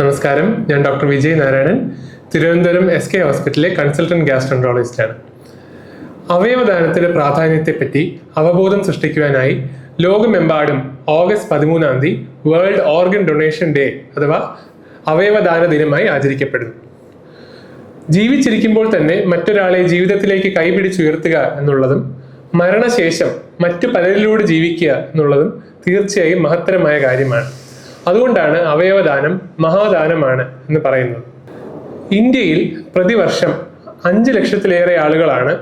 നമസ്കാരം. ഞാൻ doctor Vijay Narayanan. Thiruvananthapuram S K ഹോസ്പിറ്റലിലെ കൺസൾട്ടന്റ് ഗ്യാസ്ട്രൻട്രോളജിസ്റ്റാണ്. അവയവദാനത്തിന്റെ പ്രാധാന്യത്തെപ്പറ്റി അവബോധം സൃഷ്ടിക്കുവാനായി ലോകമെമ്പാടും ഓഗസ്റ്റ് പതിമൂന്നാം തീയതി വേൾഡ് ഓർഗൻ ഡൊണേഷൻ ഡേ അഥവാ അവയവദാന ദിനമായി ആചരിക്കപ്പെടുന്നു. ജീവിച്ചിരിക്കുമ്പോൾ തന്നെ മറ്റൊരാളെ ജീവിതത്തിലേക്ക് കൈപിടിച്ചുയർത്തുക എന്നുള്ളതും മരണശേഷം മറ്റു പലരിലൂടെ ജീവിക്കുക എന്നുള്ളതും തീർച്ചയായും മഹത്തരമായ കാര്യമാണ്. അതുകൊണ്ടാണ് അവയവദാനം മഹാദാനമാണ് എന്ന് പറയുന്നത്. ഇന്ത്യയിൽ പ്രതിവർഷം അഞ്ച് ലക്ഷത്തിലേറെ ആളുകളാണ്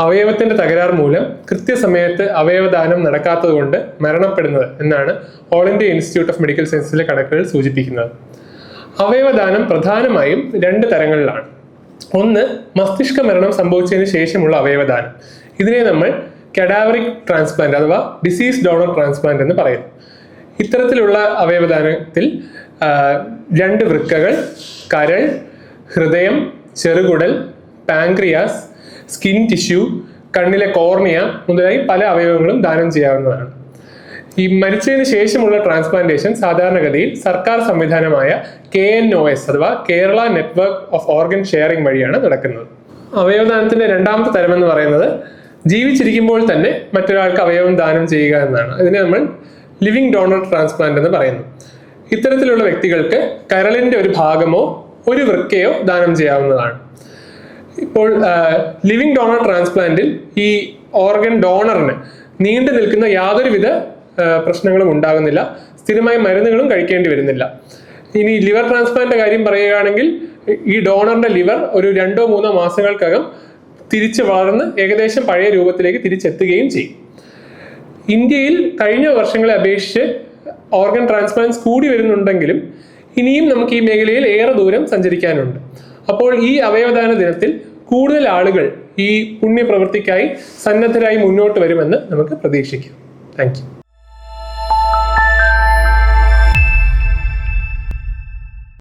അവയവത്തിന്റെ തകരാർ മൂലം കൃത്യസമയത്ത് അവയവദാനം നടക്കാത്തതുകൊണ്ട് മരണപ്പെടുന്നത് എന്നാണ് all India institute of medical സയൻസിലെ കണക്കുകൾ സൂചിപ്പിക്കുന്നത്. അവയവദാനം പ്രധാനമായും രണ്ട് തരങ്ങളിലാണ്. ഒന്ന് മസ്തിഷ്ക മരണം സംഭവിച്ചതിന് ശേഷമുള്ള അവയവദാനം. ഇതിനെ നമ്മൾ കഡാവറിക് ട്രാൻസ്പ്ലാന്റ് അഥവാ ഡിസീസ് ഡോണർ ട്രാൻസ്പ്ലാന്റ് എന്ന് പറയുന്നു. ഇത്തരത്തിലുള്ള അവയവദാനത്തിൽ രണ്ട് വൃക്കകൾ കരൾ ഹൃദയം ചെറുകുടൽ പാൻക്രിയാസ് സ്കിൻ ടിഷ്യൂ കണ്ണിലെ കോർണിയ മുതലായി പല അവയവങ്ങളും ദാനം ചെയ്യാവുന്നതാണ്. ഈ മരിച്ചതിന് ശേഷമുള്ള ട്രാൻസ്പ്ലാന്റേഷൻ സാധാരണഗതിയിൽ സർക്കാർ സംവിധാനമായ കെ എൻ ഒ എസ് അഥവാ Kerala network of organ sharing വഴിയാണ് നടക്കുന്നത്. അവയവദാനത്തിന്റെ രണ്ടാമത്തെ തരം എന്ന് പറയുന്നത് ജീവിച്ചിരിക്കുമ്പോൾ തന്നെ മറ്റൊരാൾക്ക് അവയവം ദാനം ചെയ്യുക എന്നാണ്. ഇതിനെ നമ്മൾ ലിവിങ് ഡോണർ ട്രാൻസ്പ്ലാന്റ് എന്ന് പറയുന്നു. ഇത്തരത്തിലുള്ള വ്യക്തികൾക്ക് കരളിന്റെ ഒരു ഭാഗമോ ഒരു വൃക്കയോ ദാനം ചെയ്യാവുന്നതാണ്. ഇപ്പോൾ ലിവിങ് ഡോണർ ട്രാൻസ്പ്ലാന്റിൽ ഈ ഓർഗൻ ഡോണറിന് നീണ്ടു നിൽക്കുന്ന യാതൊരുവിധ പ്രശ്നങ്ങളും ഉണ്ടാകുന്നില്ല. സ്ഥിരമായ മരുന്നുകളും കഴിക്കേണ്ടി വരുന്നില്ല. ഇനി ലിവർ ട്രാൻസ്പ്ലാന്റ് കാര്യം പറയുകയാണെങ്കിൽ ഈ ഡോണറിന്റെ ലിവർ ഒരു രണ്ടോ മൂന്നോ മാസങ്ങൾക്കകം തിരിച്ചു വളർന്ന് ഏകദേശം പഴയ രൂപത്തിലേക്ക് തിരിച്ചെത്തുകയും ചെയ്യും. ഇന്ത്യയിൽ കഴിഞ്ഞ വർഷങ്ങളെ അപേക്ഷിച്ച് ഓർഗൻ ട്രാൻസ്പ്ലാന്റ്സ് കൂടി വരുന്നുണ്ടെങ്കിലും ഇനിയും നമുക്ക് ഈ മേഖലയിൽ ഏറെ ദൂരം സഞ്ചരിക്കാനുണ്ട്. അപ്പോൾ ഈ അവയവദാന ദിനത്തിൽ കൂടുതൽ ആളുകൾ ഈ പുണ്യപ്രവൃത്തിക്കായി സന്നദ്ധരായി മുന്നോട്ട് വരുമെന്ന് നമുക്ക് പ്രതീക്ഷിക്കാം. താങ്ക്